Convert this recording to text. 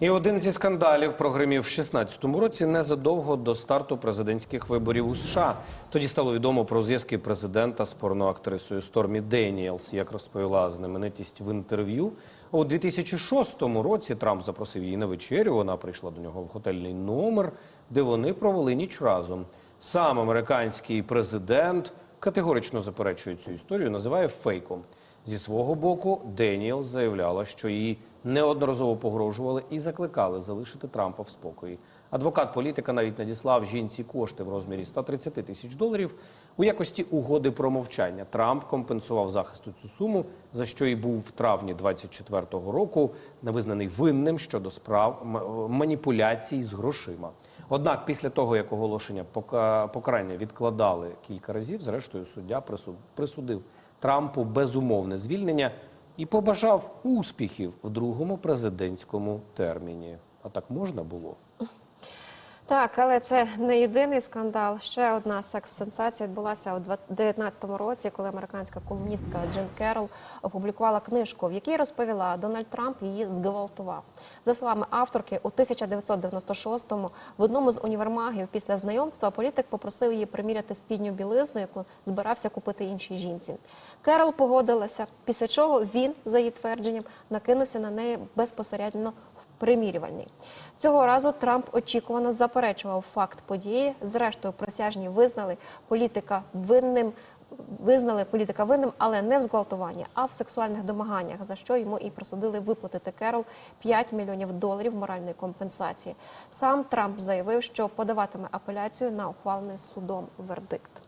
І один зі скандалів прогримів в 16-му році незадовго до старту президентських виборів у США. Тоді стало відомо про зв'язки президента з порноактрисою Стормі Деніелс, як розповіла знаменитість в інтерв'ю. У 2006 році Трамп запросив її на вечерю. Вона прийшла до нього в готельний номер, де вони провели ніч разом. Сам американський президент категорично заперечує цю історію, називає фейком. Зі свого боку, Деніел заявляла, що її неодноразово погрожували і закликали залишити Трампа в спокої. Адвокат політика навіть надіслав жінці кошти в розмірі 130 тисяч доларів у якості угоди про мовчання. Трамп компенсував захисту цю суму, за що і був в травні 24-го року визнаний винним щодо справ м- маніпуляцій з грошима. Однак, після того, як оголошення пока- покарання відкладали кілька разів, зрештою суддя присуд- присудив Трампу безумовне звільнення і побажав успіхів в другому президентському терміні. А так можна було? Так, але це не єдиний скандал. Ще одна секс-сенсація відбулася у 2019 році, коли американська колумністка Джин Керол опублікувала книжку, в якій розповіла, Дональд Трамп її зґвалтував. За словами авторки, у 1996-му в одному з універмагів після знайомства політик попросив її приміряти спідню білизну, яку збирався купити іншій жінці. Керол погодилася, після чого він, за її твердженням, накинувся на неї безпосередньо примірювальний. Цього разу Трамп очікувано заперечував факт події. Зрештою, присяжні визнали політика винним. Визнали політика винним, але не в зґвалтуванні, а в сексуальних домаганнях, за що йому і присудили виплатити Керол 5 мільйонів доларів моральної компенсації. Сам Трамп заявив, що подаватиме апеляцію на ухвалений судом вердикт.